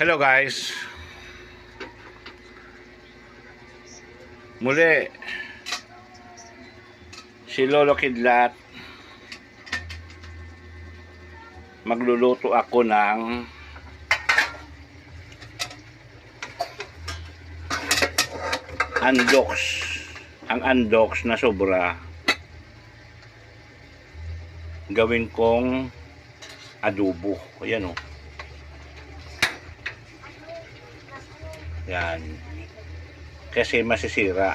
Hello guys. Muli si Lolo Kidlat. Magluluto ako ng andox. Ang andox na sobra. Gawin kong adobo. Ayan o yan. Kasi masisira.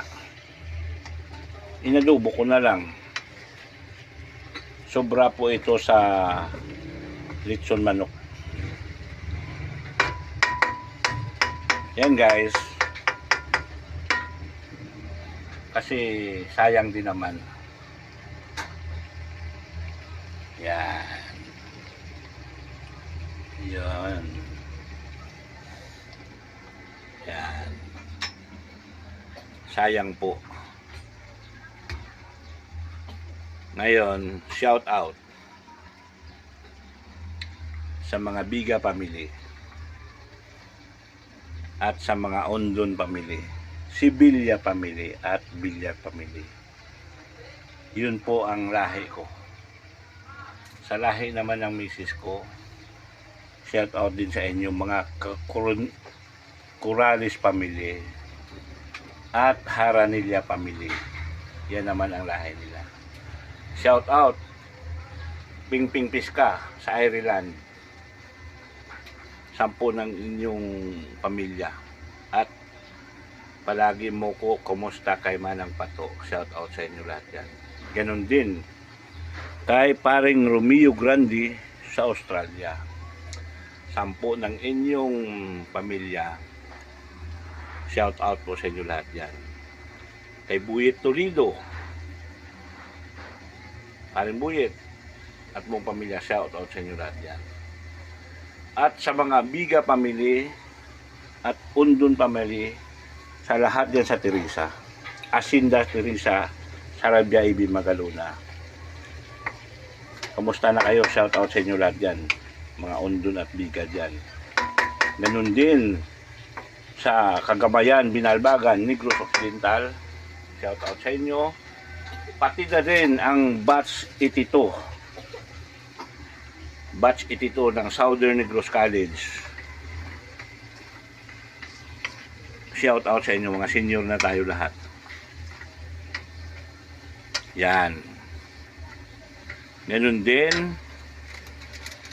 Inadobo ko na lang. Sobra po ito sa litson manok. Yan guys. Kasi sayang din naman. Yan. Yan sayang po. Ngayon shout out sa mga Biga family at sa mga Ondon family Sibilya family at Villar family. Yun po ang lahi ko. Sa lahi naman ng misis ko shout out din sa inyo mga Curalis family at Haranilla family. Yan naman ang lahi nila. Shout out Ping Ping Piska sa Ireland. Sampu ng inyong pamilya. At palagi mo ko kumusta kay Manang Pato? Shout out sa inyo lahat yan. Ganon din kay paring Romeo Grande sa Australia. Sampu ng inyong pamilya shout out po sa inyo lahat yan. Kay Buyet Toledo. Paring Buyet at buong pamilya shout out sa inyo lahat yan. At sa mga Biga family at Undun family sa lahat yan sa Teresa. Asinda Teresa Sarabia Ibi Magaluna. Kamusta na kayo? Shout out sa inyo lahat dyan. Mga Undun at Biga dyan. Ganun din sa Kagabayan, Binalbagan, Negros Occidental. Shout out sa inyo. Pati na rin ang Batch 82. Batch 82 ng Southern Negros College. Shout out sa inyo mga senior na tayo lahat. Yan. Ganun din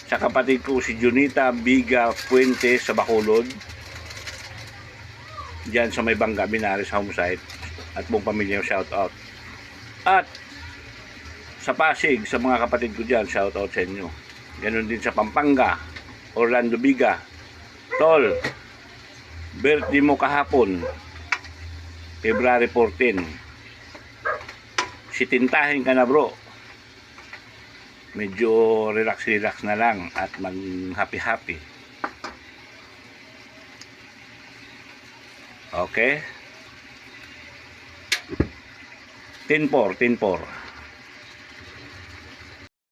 sa kapatid ko si Junita Biga Fuente sa Bacolod. Diyan sa may Bangga Binares home site at buong pamilya shout out. At sa Pasig sa mga kapatid ko diyan shout out sa inyo. Ganun din sa Pampanga, Orlando Biga. Tol, birthday mo kahapon, February 14. Sitintahin ka na bro medyo relax-relax na lang at mag happy-happy. Okay? 10-4, 10-4.